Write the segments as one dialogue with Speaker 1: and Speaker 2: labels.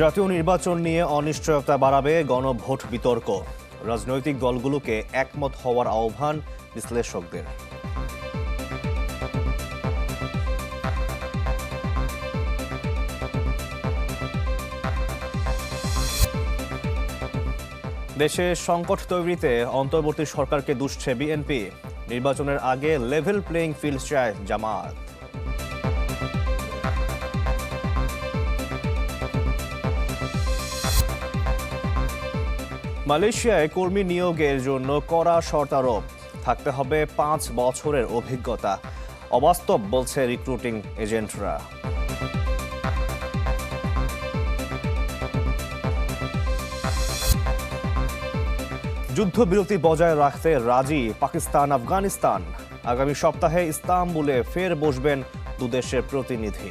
Speaker 1: জাতীয় নির্বাচন নিয়ে অনিশ্চয়তা বাড়াবে গণভোট বিতর্ক। রাজনৈতিক দলগুলোকে একমত হওয়ার আহ্বান বিশ্লেষকদের। দেশে সংকট তৈরিতে অন্তর্বর্তী সরকারকে দুষছে বিএনপি। নির্বাচনের আগে লেভেল প্লেইং ফিল্ড চায় জামায়াত। মালয়েশিয়ায় কর্মী নিয়োগের জন্য কড়া শর্তারোপ। থাকতে হবে পাঁচ বছরের অভিজ্ঞতা। অবাস্তব বলছে রিক্রুটিং এজেন্টরা যুদ্ধবিরতি বজায় রাখতে রাজি পাকিস্তান আফগানিস্তান। আগামী সপ্তাহে ইস্তাম্বুলে ফের বসবেন দুদেশের প্রতিনিধি।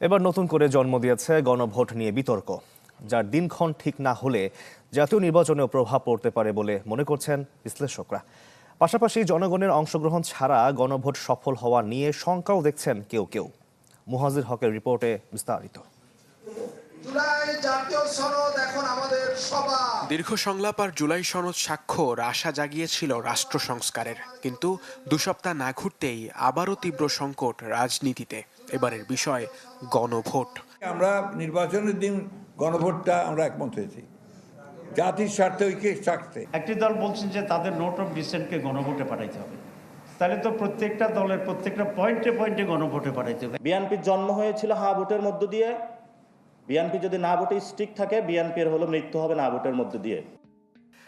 Speaker 1: এবার নতুন করে জন্ম দিয়েছে গণভোট নিয়ে বিতর্ক। যার দিনক্ষণ ঠিক না হলে জাতীয় নির্বাচনেও প্রভাব পড়তে পারে বলে মনে করছেন বিশ্লেষকরা। পাশাপাশি জনগণের অংশগ্রহণ ছাড়া গণভোট সফল হওয়া নিয়ে শঙ্কাও দেখছেন কেউ কেউ। মুহাজির হকের রিপোর্টে বিস্তারিত।
Speaker 2: দীর্ঘ সংলাপ আর জুলাই সনদ স্বাক্ষর আশা জাগিয়েছিল রাষ্ট্র সংস্কারের। কিন্তু দু সপ্তাহ না ঘুরতেই আবারও তীব্র সংকট রাজনীতিতে। এবারের বিষয় গণভোট।
Speaker 3: আমরা নির্বাচনের দিন গণভোটটা আমরা একমত হয়েছি। জাতির স্বার্থে ঐক্যের স্বার্থে।
Speaker 4: একটি দল বলছেন যে তাদের নোট অফ ডিসেন্টকে গণভোটে পাঠাইতে হবে। তাহলে তো প্রত্যেকটা দলের প্রত্যেকটা পয়েন্টে পয়েন্টে গণভোটে পাঠাইতে হবে।
Speaker 5: বিএনপির জন্ম হয়েছিল হা ভোটের মধ্য দিয়ে। বিএনপি যদি না ভোটে স্টিক থাকে বিএনপির হলো মৃত্যু হবে না ভোটের মধ্য দিয়ে।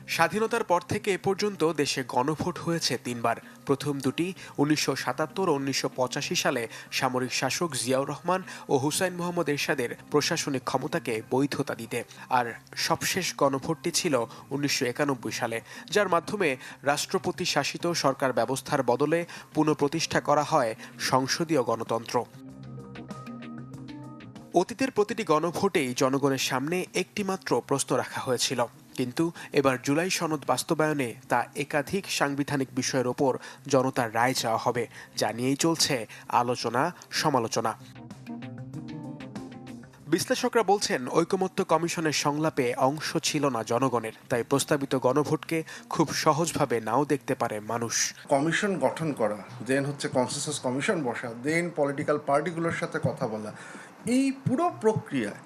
Speaker 2: স্বাধীনতার পর থেকে এ পর্যন্ত দেশে গণভোট হয়েছে তিনবার। প্রথম দুটি উনিশশো সাতাত্তর ও উনিশশো পঁচাশি সালে সামরিক শাসক জিয়াউর রহমান ও হুসাইন মোহাম্মদ এরশাদের প্রশাসনিক ক্ষমতাকে বৈধতা দিতে। আর সবশেষ গণভোটটি ছিল উনিশশো একানব্বই সালে, যার মাধ্যমে রাষ্ট্রপতি শাসিত সরকার ব্যবস্থার বদলে পুনঃপ্রতিষ্ঠা করা হয় সংসদীয় গণতন্ত্র। অতীতের প্রতিটি গণভোটেই জনগণের সামনে একটিমাত্র প্রশ্ন রাখা হয়েছিল। কিন্তু এবার জুলাই সনদ বাস্তবায়নে তা একাধিক সাংবিধানিক বিষয়ের ওপর জনতার রায় চাওয়া হবে, যা নিয়েই চলছে আলোচনা, সমালোচনা। বিশ্লেষকরা বলছেন, ঐকমত্য কমিশনের সংলাপে অংশ ছিল না জনগণের, তাই প্রস্তাবিত গণভোটকে খুব সহজভাবে নাও দেখতে পারে মানুষ।
Speaker 6: কমিশন গঠন করা দেন হচ্ছে কনসেসাস কমিশন বসা দেন পলিটিক্যাল পার্টিগুলোর সাথে কথা বলা, এই পুরো প্রক্রিয়ায়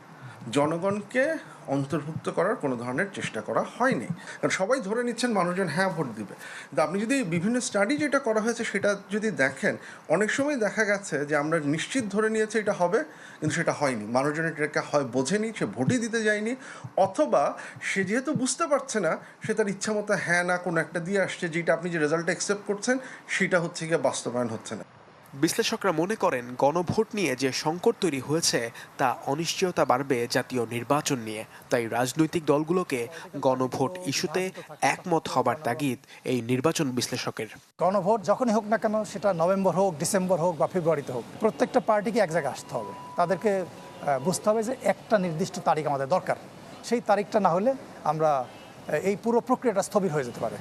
Speaker 6: জনগণকে অন্তর্ভুক্ত করার কোনো ধরনের চেষ্টা করা হয়নি। কারণ সবাই ধরে নিচ্ছেন মানুষজন হ্যাঁ ভোট দিবে। কিন্তু আপনি যদি বিভিন্ন স্টাডি যেটা করা হয়েছে সেটা যদি দেখেন, অনেক সময় দেখা গেছে যে আমরা নিশ্চিত ধরে নিয়েছি এটা হবে, কিন্তু সেটা হয়নি। মানুষজন এটাকে হয় বোঝেনি, সে ভোটই দিতে যায়নি, অথবা সে যেহেতু বুঝতে পারছে না, সে তার ইচ্ছা মতো হ্যাঁ না কোনো একটা দিয়ে আসছে, যেটা আপনি যে রেজাল্টটা অ্যাকসেপ্ট করছেন, সেটা হচ্ছে গিয়ে বাস্তবায়ন হচ্ছে না।
Speaker 2: বিশ্লেষকরা মনে করেন, গণভোট নিয়ে যে সংকট তৈরি হয়েছে, তা অনিশ্চয়তা বাড়বে জাতীয় নির্বাচন নিয়ে। তাই রাজনৈতিক দলগুলোকে গণভোট ইস্যুতে একমত হবার তাগিদ এই নির্বাচন বিশ্লেষকের।
Speaker 7: গণভোট যখনই হোক না কেন, সেটা নভেম্বর হোক, ডিসেম্বর হোক বা ফেব্রুয়ারিতে হোক, প্রত্যেকটা পার্টিকে এক জায়গায় আসতে হবে। তাদেরকে বুঝতে হবে যে একটা নির্দিষ্ট তারিখ আমাদের দরকার। সেই তারিখটা না হলে আমরা এই পুরো প্রক্রিয়াটা স্থবির হয়ে যেতে পারে।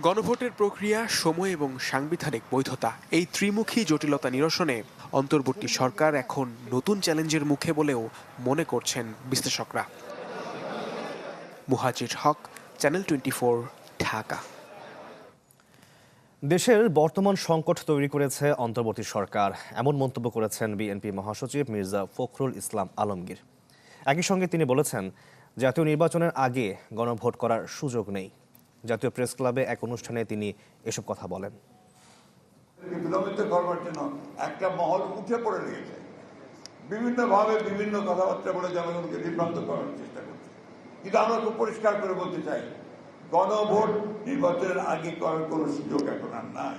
Speaker 2: গণভোটের প্রক্রিয়া, সময় এবং সাংবিধানিক বৈধতা এই ত্রিমুখী জটিলতা নিরসনে অন্তর্বর্তী সরকার এখন নতুন চ্যালেঞ্জের মুখে বলেও মনে করছেন বিশ্লেষকরা। Muhajir Haque, channel twenty Dhaka.
Speaker 1: দেশের বর্তমান সংকট তৈরি করেছে অন্তর্বর্তী সরকার। এমন মন্তব্য করেছেন বিএনপি মহাসচিব মির্জা ফখরুল ইসলাম আলমগীর। একই সঙ্গে তিনি বলেছেন, জাতীয় নির্বাচনের আগে গণভোট করার সুযোগ নেই। জাতীয় প্রেস ক্লাবে এক অনুষ্ঠানে তিনি এসব কথা বলেন।
Speaker 3: বিপ্লবিত করবার জন্য একটা মহল উঠে পড়ে লেগেছে। বিভিন্নভাবে বিভিন্ন কথাবার্তা বলে জনগণকে বিভ্রান্ত করার চেষ্টা করছে। কিন্তু আমরা খুব পরিষ্কার করে বলতে চাই গণভোট নির্বাচনের আগে করার কোনো সুযোগ এখন আর নাই।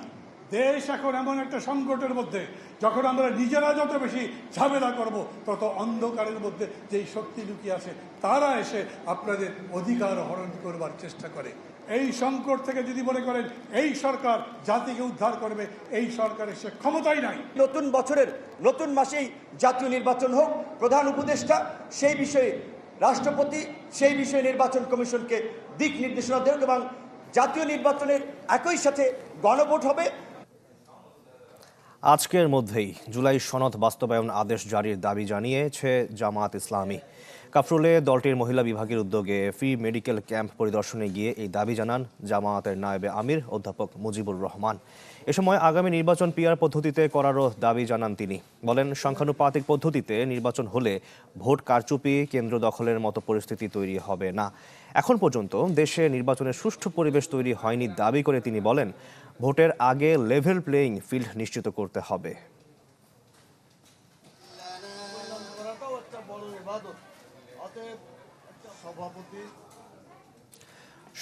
Speaker 8: দেশ এখন এমন একটা সংকটের মধ্যে যখন আমরা নিজেরা যত বেশি ঝামেলা করব তত অন্ধকারের মধ্যে যেই শক্তি লুকিয়ে আছে তারা এসে আপনাদের অধিকার হরণ করবার চেষ্টা করে। এই সংকট থেকে যদি মনে করেন এই সরকার জাতিকে উদ্ধার করবে এই সরকারের সে ক্ষমতাই নাই।
Speaker 9: নতুন বছরের নতুন মাসেই জাতীয় নির্বাচন হোক প্রধান উপদেষ্টা সেই বিষয়ে রাষ্ট্রপতি সেই বিষয়ে নির্বাচন কমিশনকে দিক নির্দেশনা দেন এবং জাতীয় নির্বাচনের একই সাথে গণভোট হবে।
Speaker 1: আজকের মধ্যেই জুলাই সনদ বাস্তবায়ন আদেশ জারির দাবি জানিয়েছে জামাত ইসলামী। কাফরুলে দলটির মহিলা বিভাগের উদ্যোগে ফ্রি মেডিকেল ক্যাম্প পরিদর্শনে গিয়ে এই দাবি জানান জামায়াতের নায়েবে আমির, অধ্যাপক মুজিবুর রহমান। এ সময় আগামী নির্বাচন পিআর পদ্ধতিতে করারও দাবি জানান তিনি। বলেন, সংখ্যানুপাতিক পদ্ধতিতে নির্বাচন হলে ভোট কারচুপি, কেন্দ্র দখলের মতো পরিস্থিতি তৈরি হবে না। এখন পর্যন্ত দেশে নির্বাচনের সুষ্ঠু পরিবেশ তৈরি হয়নি দাবি করে তিনি বলেন, ভোটের আগে লেভেল প্লেয়িং ফিল্ড নিশ্চিত করতে হবে।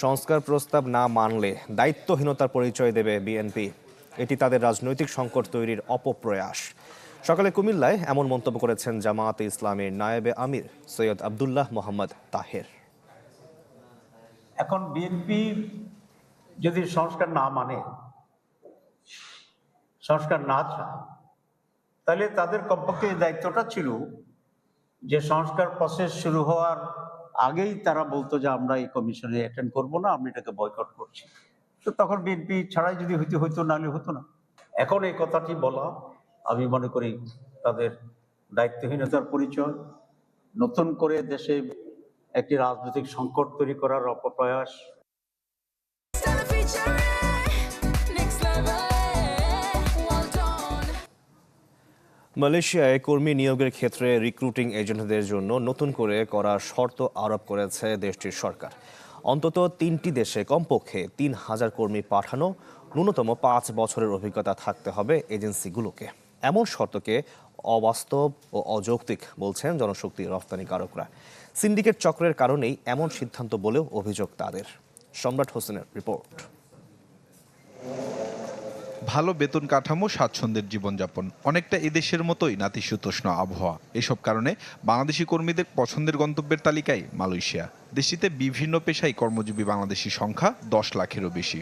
Speaker 1: সংস্কার প্রস্তাব না মানলে দায়িত্বহীনতার পরিচয় দেবে বিএনপি। এটি তাদের রাজনৈতিক সংকট তৈরির অপপ্রয়াস। সকালে কুমিল্লায় এমন মন্তব্য করেছেন জামায়াতে ইসলামের নায়েবে আমির সৈয়দ আবদুল্লাহ মোহাম্মদ তাহের।
Speaker 4: এখন বিএনপি যদি সংস্কার না মানে সংস্কার না চায়, তাহলে তাদের কমপক্ষে দায়িত্বটা ছিল যে সংস্কার প্রসেস শুরু হওয়ার আগেই তারা বলতো যে আমরা এই কমিশনে অ্যাটেন্ড করব না আমরা এটাকে বয়কট করছি। তো তখন বিএনপি ছাড়াই যদি হইতে, হইতো, নাহলে হতো না। এখন এই কথাটি বলা, আমি মনে করি তাদের দায়িত্বহীনতার পরিচয়, নতুন করে দেশে একটি রাজনৈতিক সংকট তৈরি করার অপপ্রয়াস।
Speaker 1: মালয়েশিয়ায় কর্মী নিয়োগের ক্ষেত্রে রিক্রুটিং এজেন্টদের জন্য নতুন করে করা শর্ত আরোপ করেছে দেশটির সরকার। অন্তত তিনটি দেশে কমপক্ষে তিন হাজার কর্মী পাঠানো ন্যূনতম পাঁচ বছরের অভিজ্ঞতা থাকতে হবে এজেন্সিগুলোকে। এমন শর্তকে অবাস্তব ও অযৌক্তিক বলছেন জনশক্তি রফতানিকারকরা সিন্ডিকেট চক্রের কারণেই এমন সিদ্ধান্ত বলেও অভিযোগ তাদের। সম্রাট হোসেনের রিপোর্ট।
Speaker 10: ভালো বেতন কাঠামো স্বাচ্ছন্দ্যের জীবনযাপন। অনেকটা এদেশের মতোই নাতিশীতোষ্ণ আবহাওয়া। এসব কারণে বাংলাদেশি কর্মীদের পছন্দের গন্তব্যের তালিকায় মালয়েশিয়া। দেশটিতে বিভিন্ন পেশায় কর্মজীবী বাংলাদেশি সংখ্যা দশ লাখেরও বেশি।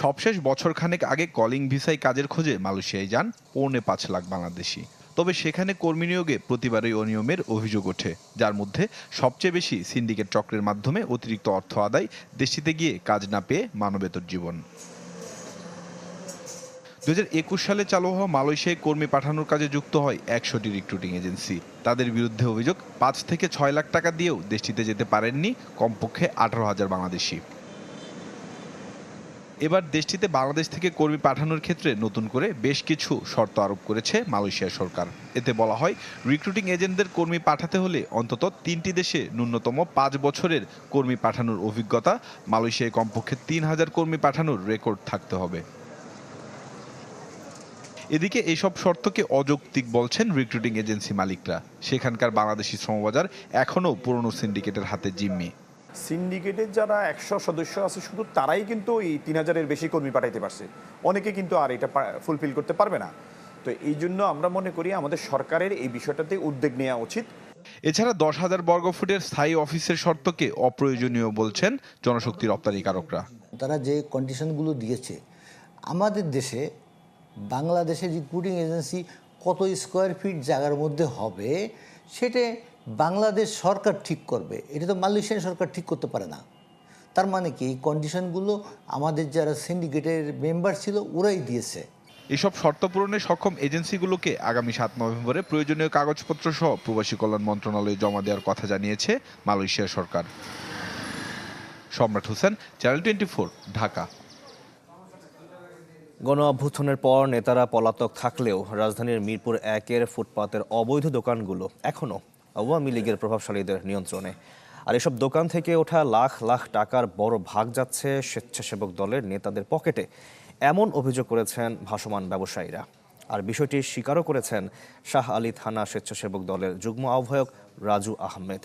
Speaker 10: সবশেষ বছরখানেক আগে কলিং ভিসায় কাজের খোঁজে মালয়েশিয়ায় যান পৌনে পাঁচ লাখ বাংলাদেশি। তবে সেখানে কর্মী নিয়োগে প্রতিবারই অনিয়মের অভিযোগ ওঠে, যার মধ্যে সবচেয়ে বেশি সিন্ডিকেট চক্রের মাধ্যমে অতিরিক্ত অর্থ আদায়, দেশটিতে গিয়ে কাজ না পেয়ে মানবেতর জীবন। দু হাজার একুশ সালে চালু হওয়া মালয়েশিয়ায় কর্মী পাঠানোর কাজে যুক্ত হয় একশোটি রিক্রুটিং এজেন্সি তাদের বিরুদ্ধে অভিযোগ, পাঁচ থেকে ছয় লাখ টাকা দিয়েও দেশটিতে যেতে পারেননি কমপক্ষে আঠারো হাজার বাংলাদেশি। এবার দেশটিতে বাংলাদেশ থেকে কর্মী পাঠানোর ক্ষেত্রে নতুন করে বেশ কিছু শর্ত আরোপ করেছে মালয়েশিয়া সরকার। এতে বলা হয় রিক্রুটিং এজেন্টদের কর্মী পাঠাতে হলে অন্তত তিনটি দেশে ন্যূনতম পাঁচ বছরের কর্মী পাঠানোর অভিজ্ঞতা, মালয়েশিয়ায় কমপক্ষে তিন হাজার কর্মী পাঠানোর রেকর্ড থাকতে হবে। এদিকে এইসব শর্তকে অযৌক্তিক বলছেন রিক্রুটিং এজেন্সি মালিকরা। সেখানকার বাংলাদেশি শ্রমবাজার এখনও পুরনো সিন্ডিকেটের হাতে জিম্মি।
Speaker 11: সিন্ডিকেটের যারা একশো সদস্য আছে শুধু তারাই কিন্তু এই তিন হাজারের বেশি কর্মী পাঠাইতে পারছে। অনেকে কিন্তু আর এটা ফুলফিল করতে পারবে না। তো এই জন্য আমরা মনে করি আমাদের সরকারের এই বিষয়টাতে উদ্যোগ নেওয়া উচিত।
Speaker 10: এছাড়া দশ হাজার বর্গফুটের স্থায়ী অফিসের শর্তকে অপ্রয়োজনীয় বলছেন জনশক্তি রপ্তানিকারকরা
Speaker 12: তারা যে কন্ডিশনগুলো দিয়েছে আমাদের দেশে বাংলাদেশের রিক্রুটিং এজেন্সি কত স্কোয়ার ফিট জায়গার মধ্যে হবে সেটা বাংলাদেশ সরকার ঠিক করবে এটা তো মালয়েশিয়ান সরকার ঠিক করতে পারে না। তার মানে কি? এই কন্ডিশনগুলো আমাদের যারা সিন্ডিকেটের মেম্বার ছিল ওরাই দিয়েছে।
Speaker 10: এসব শর্ত পূরণে সক্ষম এজেন্সিগুলোকে আগামী সাত নভেম্বরে প্রয়োজনীয় কাগজপত্র সহ প্রবাসী কল্যাণ মন্ত্রণালয়ে জমা দেওয়ার কথা জানিয়েছে মালয়েশিয়া সরকার। সম্রাট হোসেন চ্যানেল টোয়েন্টি ঢাকা।
Speaker 1: গণ অভ্যুত্থানের পর নেতারা পলাতক থাকলেও রাজধানীর মিরপুর একের ফুটপাতের অবৈধ দোকানগুলো এখনও আওয়ামী লীগের প্রভাবশালীদের নিয়ন্ত্রণে। আর এসব দোকান থেকে ওঠা লাখ লাখ টাকার বড় ভাগ যাচ্ছে স্বেচ্ছাসেবক দলের নেতাদের পকেটে। এমন অভিযোগ করেছেন ভাসমান ব্যবসায়ীরা। আর বিষয়টি স্বীকারও করেছেন শাহ আলী থানা স্বেচ্ছাসেবক দলের যুগ্ম আহ্বায়ক রাজু আহমেদ।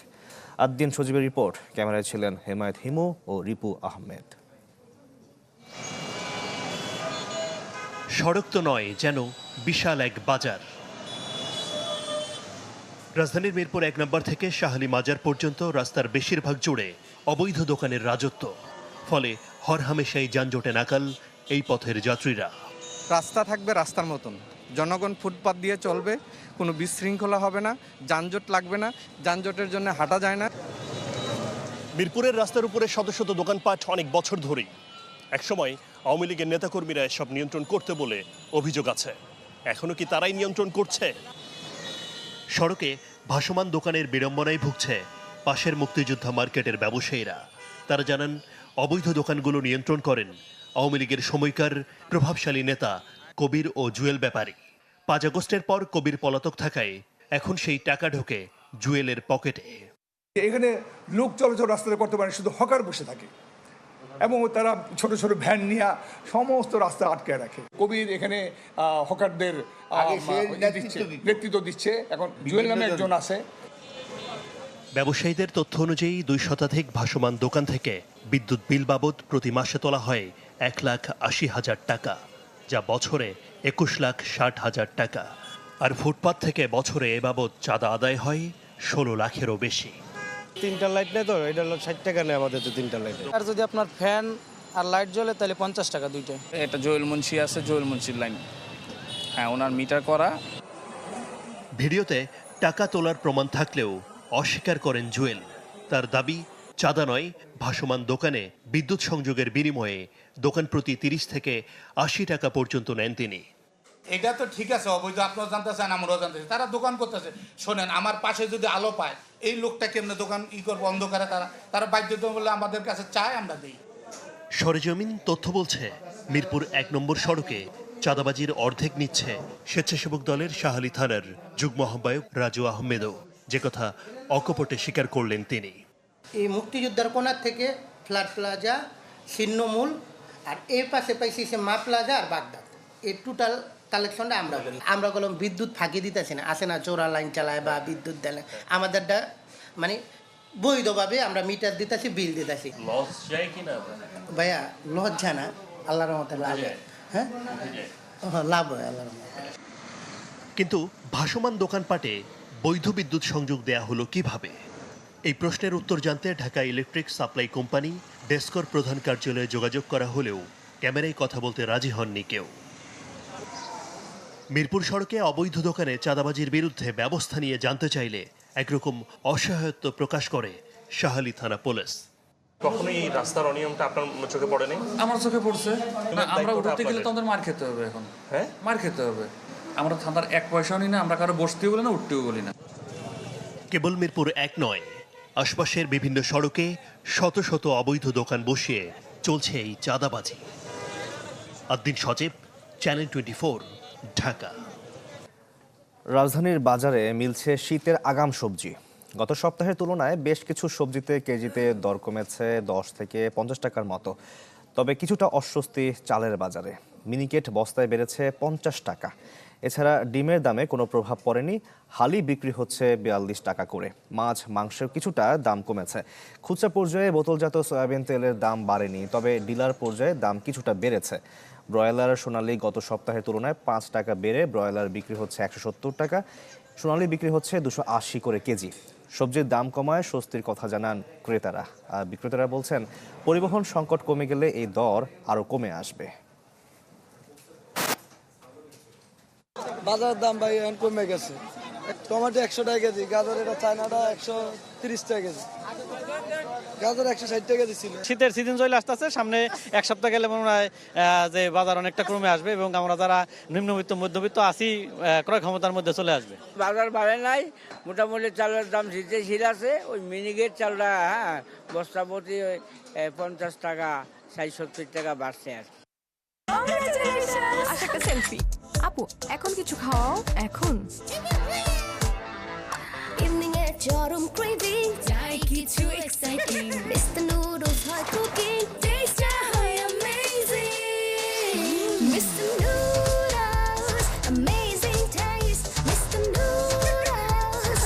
Speaker 1: আদ্দিন সজীবের রিপোর্ট, ক্যামেরায় ছিলেন হেমায়ত হিমু ও রিপু আহমেদ।
Speaker 13: সড়ক তো নয়, যেন বিশাল এক বাজার। রাজধানীর মিরপুর এক নম্বর থেকে শাহালি মাজার পর্যন্ত রাস্তার বেশিরভাগ জুড়ে অবৈধ দোকানের রাজত্ব। ফলে হরহামেশাই যানজটে নাকাল এই পথের যাত্রীরা।
Speaker 14: রাস্তা থাকবে রাস্তার মতন। জনগণ ফুটপাত দিয়ে চলবে কোনো বিশৃঙ্খলা হবে না যানজট লাগবে না যানজটের জন্য হাঁটা যায় না।
Speaker 13: মিরপুরের রাস্তার উপরে শত শত দোকানপাট অনেক বছর ধরেই। একসময় আওয়ামী লীগের নেতাকর্মীরা এসব নিয়ন্ত্রণ করতে বলে অভিযোগ আছে। এখনও কি তারাই নিয়ন্ত্রণ করছে? সড়কে ভাসমান দোকানের বিড়ম্বনায় ভুগছে পাশের মুক্তিযোদ্ধা মার্কেটের ব্যবসায়ীরা। তারা জানান, অবৈধ দোকানগুলো নিয়ন্ত্রণ করেন। আওয়ামী লীগের সময়কার প্রভাবশালী নেতা কবির ও জুয়েল ব্যাপারী। পাঁচ আগস্টের পর কবির পলাতক থাকায় এখন সেই টাকা ঢোকে জুয়েলের পকেটে।
Speaker 15: এখানে লোক চলাচল রাস্তাতে করতে পারে শুধু হকার বসে থাকে। এবং তারা ছোট ছোট ভ্যান নিয়ে সমস্ত রাস্তা আটকে রাখে। কবির এখানে আহ, হকারদের নেতৃত্ব দিচ্ছে এখন জুয়েল নামে একজন আছে।
Speaker 13: ব্যবসায়ীদের তথ্য অনুযায়ী দুই শতাধিক ভাসমান দোকান থেকে বিদ্যুৎ বিল বাবদ প্রতি মাসে তোলা হয় এক লাখ আশি হাজার টাকা যা বছরে একুশ লাখ ষাট হাজার টাকা। আর ফুটপাত থেকে বছরে এ বাবদ চাঁদা আদায় হয় ষোলো লাখেরও বেশি।
Speaker 16: তিনটা লাইট নেই তো এটা হলো ষাট টাকা নেই আমাদের তো তিনটা লাইট আর যদি আপনার ফ্যান আর লাইট জ্বলে তাহলে পঞ্চাশ টাকা দুইটা।
Speaker 17: এটা জোয়েল মুন্সি আছে জোয়েল মুন্সির লাইন হ্যাঁ ওনার মিটার করা।
Speaker 13: ভিডিওতে টাকা তোলার প্রমাণ থাকলেও অস্বীকার করেন জুয়েল। তার দাবি চাঁদা নয় ভাসমান দোকানে বিদ্যুৎ সংযোগের বিনিময়ে দোকান প্রতি তিরিশ থেকে আশি টাকা পর্যন্ত নেন তিনি।
Speaker 18: এটা তো ঠিক আছে অবৈধ আপনারা জানতেছেন আমরাও জানতেছি তারা দোকান করতেছে। শোনেন আমার পাশে যদি আলো পায় এই লোকটা কেমনে দোকান ই করব অন্ধকারে তারা তারা বাধ্যতা বলে আমাদের কাছে চায় আমরা দিই।
Speaker 13: সরেজমিন তথ্য বলছে মিরপুর এক নম্বর সড়কে চাঁদাবাজির অর্ধেক নিচ্ছে স্বেচ্ছাসেবক দলের শাহালি থানার যুগ্ম আহ্বায়ক রাজু আহমেদও। যে কথা অকপটে স্বীকার করলেন তিনি।
Speaker 19: এই মুক্তিযোদ্ধার কোনার থেকে ফ্লাট প্লাজা ছিন্নমূল আর এর পাশে পাইছি সে মা প্লাজা আর বাগদাদ। এই টোটাল কালেকশনটা আমরা করি আমরা বললাম বিদ্যুৎ ফাঁকি দিতেছি না। আসে না চোরা লাইন চালায় বা বিদ্যুৎ দেয় আমাদেরটা মানে বৈধভাবে আমরা মিটার দিতেছি বিল দিতেছি।
Speaker 13: লস কিনা?
Speaker 19: ভাইয়া লজ্জা না? আল্লাহর মতো লাভ হ্যাঁ। লাভ হয় আল্লাহর
Speaker 13: কিন্তু ভাসমান দোকানপাটে বৈধ বিদ্যুৎ সংযোগ দেয়া হলো কীভাবে? এই প্রশ্নের উত্তর জানতে ঢাকা ইলেকট্রিক সাপ্লাই কোম্পানি ডেস্কর প্রধান কার্যালয়ে যোগাযোগ করা হলেও ক্যামেরায় কথা বলতে রাজি হননি কেউ। মিরপুর সড়কে অবৈধ দোকানে চাঁদাবাজির বিরুদ্ধে ব্যবস্থা নিয়ে জানতে চাইলে একরকম অসহায়ত্ব প্রকাশ করে শাহালি থানা পুলিশ।
Speaker 20: কখনোই রাস্তার অনিয়মটা আপনার চোখে পড়েনি?
Speaker 17: আমার চোখে পড়ছে। না, আমরা উঠতে গেলে তো আমাদের মার খেতে হবে এখন।
Speaker 20: হ্যাঁ?
Speaker 17: মার খেতে হবে। আমরা থানার এক পয়সাও নিই না আমরা কারও বসতেও বলি না উঠতেও বলি না।
Speaker 13: কেবল মিরপুর এক নয় আশপাশের বিভিন্ন সড়কে শত শত অবৈধ দোকান বসিয়ে চলছে এই চাঁদাবাজি। Addin Sajib channel twenty Dhaka.
Speaker 1: রাজধানীর বাজারে মিলছে শীতের আগাম সবজি। গত সপ্তাহের তুলনায় বেশ কিছু সবজিতে কেজিতে দর কমেছে দশ থেকে পঞ্চাশ টাকার মতো। তবে কিছুটা অস্বস্তি চালের বাজারে। মিনিকেট বস্তায় বেড়েছে পঞ্চাশ টাকা। এছাড়া ডিমের দামে কোনো প্রভাব পড়েনি। হালি বিক্রি হচ্ছে বিয়াল্লিশ টাকা করে। মাছ, মাংসের কিছুটা দাম কমেছে। খুচরা পর্যায়ে বোতলজাত সয়াবিন তেলের দাম বাড়েনি, তবে ডিলার পর্যায়ে দাম কিছুটা বেড়েছে। ব্রয়লার সোনালী গত সপ্তাহের তুলনায় পাঁচ টাকা বেড়ে ব্রয়লার বিক্রি হচ্ছে একশো সত্তর টাকা, সোনালী বিক্রি হচ্ছে দুশো আশি করে কেজি। সবজির দাম কমায়, স্বস্তির কথা জানান ক্রেতারা। আর বিক্রেতারা বলছেন, পরিবহন সংকট কমে গেলে এই দর আরও কমে আসবে।
Speaker 21: বাজারের দাম ভাই কমে গেছে। টমেটো একশো টাকা কেজি, গাজর এটা চায়নাটা একশো তিরিশ টাকা কেজি। গাজর একশো ষাট টাকা কেজি
Speaker 16: শীতের সিজন চলে আসতেছে সামনে এক সপ্তাহ গেলে মনে হয় যে বাজার অনেকটা কমে আসবে এবং আমরা যারা নিম্নবিত্ত মধ্যবিত্ত আছি ক্রয় ক্ষমতার মধ্যে চলে আসবে।
Speaker 22: বাজার বাড়ে নাই মোটামুটি চালের দাম স্থিতিশীল আছে ওই মিনিগেট চালটা হ্যাঁ বস্তা প্রতি ওই পঞ্চাশ টাকা ষাট সত্তর টাকা বাড়ছে আর কি।
Speaker 23: একটা সেলফি আপু এখন কিছু খাওয়াও? এখন?
Speaker 24: ইভিনিং চরম ক্রেভিং চাই কিছু এক্সাইটিং মিস্টার নুডলস হয় কুকিং টেস্টটা হয় amazing mister noodles amazing taste mister noodles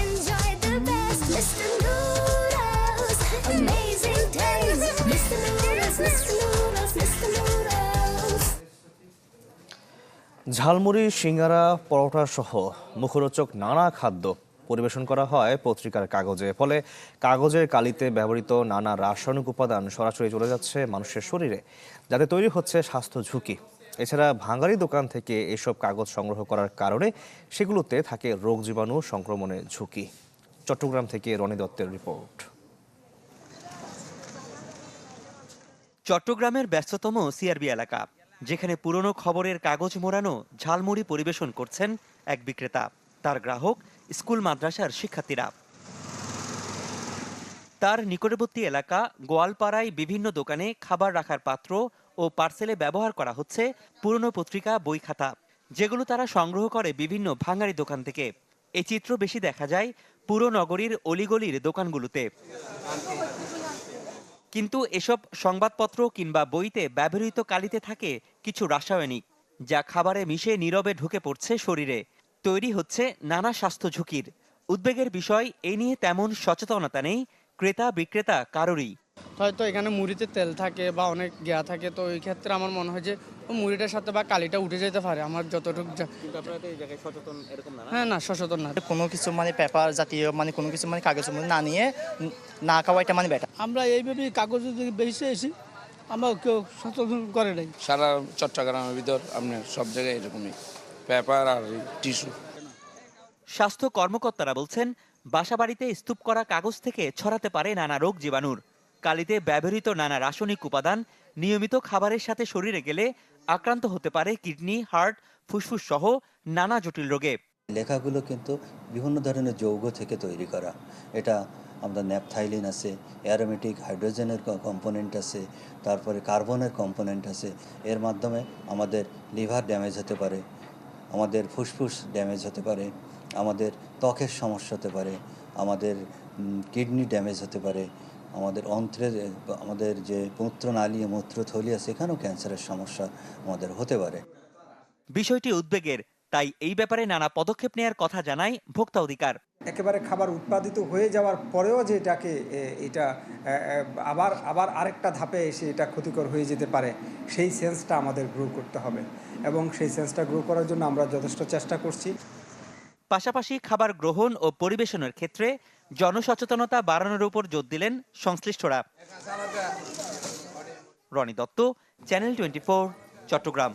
Speaker 24: enjoy the best mister noodles amazing taste mister noodles mister noodles mister noodles
Speaker 1: jhalmuri, সিঙ্গারা, পরোটা সহ মুখরোচক নানা খাদ্য পরিবেশন করা হয় পত্রিকার কাগজে। ফলে কাগজের কালিতে ব্যবহৃত নানা রাসায়নিক উপাদান সরাসরি চলে যাচ্ছে মানুষের শরীরে, যাতে তৈরি হচ্ছে স্বাস্থ্য ঝুঁকি। এছাড়া ভাঙারি দোকান থেকে এসব কাগজ সংগ্রহ করার কারণে সেগুলোতে থাকে রোগ জীবাণু সংক্রমণের ঝুঁকি। চট্টগ্রাম থেকে রনি দত্তের রিপোর্ট।
Speaker 25: চট্টগ্রামের ব্যস্ততম সিআরবি এলাকা, যেখানে পুরনো খবরের কাগজ মোড়ানো ঝালমুড়ি পরিবেশন করছেন এক বিক্রেতা। তার গ্রাহক স্কুল মাদ্রাসার শিক্ষার্থীরা। তার নিকটবর্তী এলাকা গোয়ালপাড়ায় বিভিন্ন দোকানে খাবার রাখার পাত্র ও পার্সেলে ব্যবহার করা হচ্ছে পুরনো পত্রিকা, বই খাতা, যেগুলো তারা সংগ্রহ করে বিভিন্ন ভাঙারি দোকান থেকে। এই চিত্র বেশি দেখা যায় পুরো নগরীর অলিগলির দোকানগুলোতে। কিন্তু এসব সংবাদপত্র কিংবা বইতে ব্যবহৃত কালিতে থাকে কিছু রাসায়নিক, যা খাবারে মিশে নীরবে ঢুকে পড়ছে শরীরে। তৈরি হচ্ছে নানা স্বাস্থ্য ঝুঁকির। উদ্বেগের বিষয় এই নিয়ে তেমন সচেতনতা নেই ক্রেতা বিক্রেতা কারোরই।
Speaker 26: হয়তো এখানে মুড়িতে তেল থাকে বা অনেক গিয়া থাকে তো এই ক্ষেত্রে আমার মনে হয় যে মুড়িটার সাথে বা কালিটা উঠে যেতে পারে আমার যতটুকু হ্যাঁ না সচেতন না।
Speaker 27: কোনো কিছু মানে পেপার জাতীয় মানে কোনো কিছু মানে কাগজের মধ্যে না নিয়ে না খাওয়া এটা মানে বেটার
Speaker 21: আমরা এইভাবে কাগজ বেশি এসি আমরা কেউ সচেতন করে নাই।
Speaker 28: সারা চট্টগ্রামের ভিতর আপনার সব জায়গায় এরকমই। পেপার আর টিস্যু
Speaker 25: স্বাস্থ্য কর্মকর্তারা বলছেন বাসাবাড়িতে স্তূপ করা কাগজ থেকে ছড়াতে পারে নানা রোগ জীবাণুর। কালিতে ব্যবহৃত নানা রাসায়নিক উপাদান নিয়মিত খাবারের সাথে শরীরে গেলে আক্রান্ত হতে পারে কিডনি হার্ট ফুসফুস সহ নানা জটিল রোগে।
Speaker 29: লেখাগুলো কিন্তু বিভিন্ন ধরনের যৌগ থেকে তৈরি করা। এটা আমাদের ন্যাপথাইলিন আছে অ্যারোমেটিক হাইড্রোজেনের কম্পোনেন্ট আছে তারপরে কার্বনের কম্পোনেন্ট আছে। এর মাধ্যমে আমাদের লিভার ড্যামেজ হতে পারে আমাদের ফুসফুস ড্যামেজ হতে পারে, আমাদের ত্বকের সমস্যা হতে পারে, আমাদের কিডনি ড্যামেজ হতে পারে, আমাদের অন্ত্রের, আমাদের যে মূত্রনালী, মূত্রথলি আছে সেখানেও ক্যান্সারের সমস্যা আমাদের হতে পারে।
Speaker 25: বিষয়টি উদ্বেগের তাই এই ব্যাপারে নানা পদক্ষেপ নেয়ার কথা জানায় ভোক্তা অধিকার।
Speaker 30: একেবারে খাবার উৎপাদিত হয়ে যাওয়ার পরেও যে এটাকে এটা আবার আবার আরেকটা ধাপে এসে এটা ক্ষতিকর হয়ে যেতে পারে সেই সেন্সটা আমাদের গ্রো করতে হবে এবং সেই সেন্সটা গ্রো করার জন্য আমরা যথেষ্ট চেষ্টা করছি।
Speaker 25: পাশাপাশি খাবার গ্রহণ ও পরিবেশনের ক্ষেত্রে জনসচেতনতা বাড়ানোর উপর জোর দিলেন সংশ্লিষ্টরা। Rony Dutta channel twenty Chattogram.